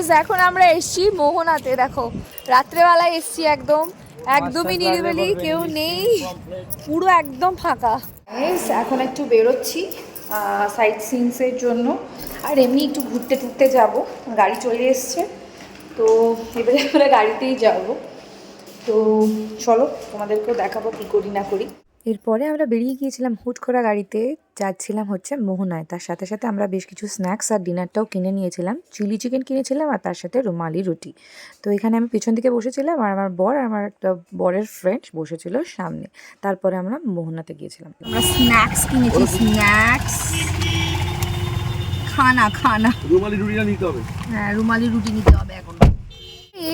Guys এখন আমরা এসছি মোহনাতে দেখো। রাত্রেবেলায় এসছি একদম একদমই নিরিবিলি কেউ নেই পুরো একদম ফাঁকা। এখন একটু বেরোচ্ছি সাইট সিনসের জন্য। আর এমনি একটু ঘুরতে টুরতে যাব গাড়ি চলে এসছে। তো এবারে আমরা গাড়িতেই যাব। তো চলো তোমাদেরকেও দেখাবো কী করি না করি। এরপরে আমরা বেরিয়ে গিয়েছিলাম হুট করা গাড়িতে যাচ্ছিলাম হচ্ছে মোহনায়। তার সাথে সাথে আমরা বেশ কিছু স্ন্যাক্স আর ডিনারটাও কিনে নিয়েছিলাম। চিলি চিকেন কিনেছিলাম আর তার সাথে রুমালি রুটি। তো এখানে আমি পিছন দিকে বসেছিলাম আর আমার বর আর আমার একটা বরের ফ্রেন্ড বসেছিল সামনে। তারপরে আমরা মোহনাতে গিয়েছিলাম। আমরা স্ন্যাক্স কিনেছি স্ন্যাক্স খানা খানা। রুমালি রুটিটা নিতে হবে। হ্যাঁ রুমালি রুটি নিতে হবে এখন।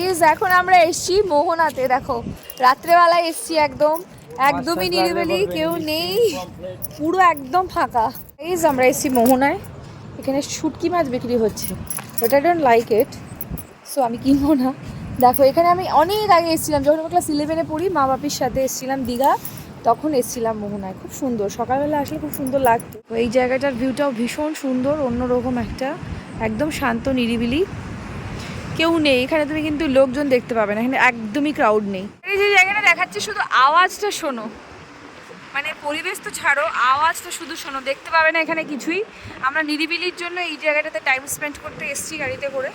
ইজ এখন আমরা এসছি মোহনাতে দেখো। রাত্রেবেলায় এসছি একদম। একদমই নিরিবিলি কেউ নেই। পুরো একদম ফাঁকা। ইজ আমরা এসছি মোহনায়। এখানে শুটকি মাছ বিক্রি হচ্ছে। But I don't like it so আমি কিনবো না। দেখো এখানে আমি অনেক আগে এসেছিলাম। যখন আমি ক্লাস ইলেভেনে পড়ি মা বাপির সাথে এসেছিলাম দীঘা তখন এসেছিলাম মোহনায়। খুব সুন্দর। সকালবেলা আসলে খুব সুন্দর লাগতো। এই জায়গাটার ভিউটাও ভীষণ সুন্দর অন্যরকম একটা একদম শান্ত নিরিবিলি। কেউ নেই। এখানে তুমি কিন্তু লোকজন দেখতে পাবে না। এখানে একদমই ক্রাউড নেই। এই যে জায়গাটা দেখাচ্ছে, শুধু আওয়াজটা শোনো। মানে পরিবেশ তো ছাড়ো, আওয়াজটা শুধু শোনো, দেখতে পাবে না এখানে কিছুই। আমরা নিরিবিলির জন্য এই জায়গাটাতে টাইম স্পেন্ড করতে এসেছি গাড়িতে করে।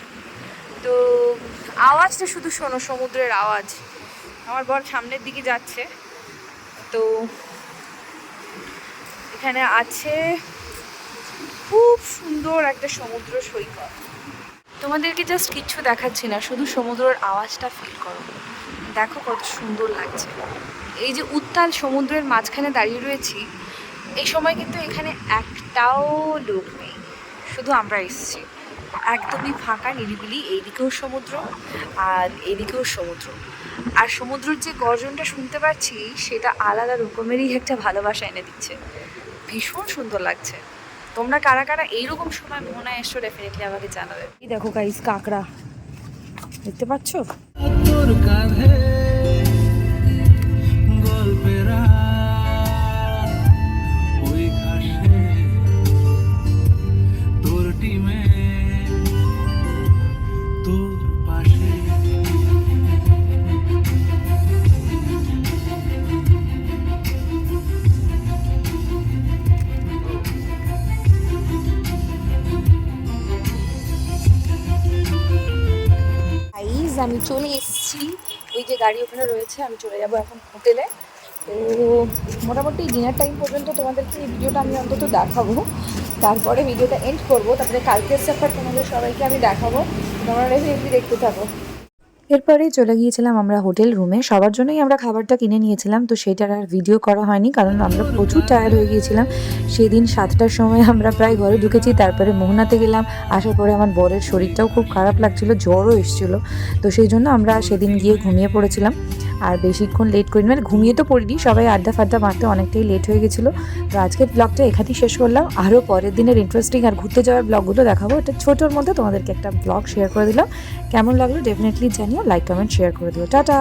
তো আওয়াজটা শুধু শোনো, সমুদ্রের আওয়াজ। আমার বর সামনের দিকে যাচ্ছে। তো এখানে আছে খুব সুন্দর একটা সমুদ্র সৈকত। তোমাদেরকে জাস্ট কিচ্ছু দেখাচ্ছি না, শুধু সমুদ্রের আওয়াজটা ফিল করো। দেখো কত সুন্দর লাগছে। এই যে উত্তাল সমুদ্রের মাঝখানে দাঁড়িয়ে রয়েছি, এই সময় কিন্তু এখানে একটাও লোক নেই, শুধু আমরা এসেছি। একদমই ফাঁকা, নিরিবিলি, এইদিকেও সমুদ্র আর এদিকেও সমুদ্র। আর সমুদ্রের যে গর্জনটা শুনতে পাচ্ছি, সেটা আলাদা রকমেরই একটা ভালোবাসা এনে দিচ্ছে। ভীষণ সুন্দর লাগছে। তোমরা কারা কারা এইরকম সময় মোহনায় এসো ডেফিনেটলি আমাকে জানাবে। এই দেখো গাইস কাঁকড়া। দেখতে পাচ্ছো? আমি চলে এসেছি। ওই যে গাড়ি ওখানে রয়েছে, আমি চলে যাব এখন হোটেলে। তো মোটামুটি ডিনার টাইম পর্যন্ত তোমাদেরকে এই ভিডিওটা আমি অন্তত দেখাবো। তারপরে ভিডিওটা এন্ড করব। তারপরে কালকের সাফার তোমাদের সবাইকে আমি দেখাবো। তোমরা দেখতে থাকো। এরপরে চলে গিয়েছিলাম আমরা হোটেল রুমে। সবার জন্যই আমরা খাবারটা কিনে নিয়েছিলাম, তো সেটার আর ভিডিও করা হয়নি, কারণ আমরা প্রচুর টায়ার্ড হয়ে গিয়েছিলাম। সেদিন সাতটার সময় আমরা প্রায় ঘরে ঢুকেছি, তারপরে মোহনাতে গেলাম, আসার পরে আমার বরের শরীরটাও খুব খারাপ লাগছিল, জ্বরও এসেছিল। তো সেই জন্য আমরা সেদিন গিয়ে ঘুমিয়ে পড়েছিলাম। আর বেশিক্ষণ লেট করিনি। মানে ঘুমিয়ে তো পড়িনি, সবাই আড্ডা ফাড্ডা মারতে অনেকটাই লেট হয়ে গেছিল। তো আজকের ব্লগটা এখানেই শেষ করলাম। আরও পরের দিনের ইন্টারেস্টিং আর ঘুরতে যাওয়ার ব্লগগুলো দেখাবো। এটা ছোটোর মধ্যে তোমাদেরকে একটা ব্লগ শেয়ার করে দিলাম। কেমন লাগল ডেফিনেটলি জানিও লাইক কমেন্ট শেয়ার করে দিও। টাটা!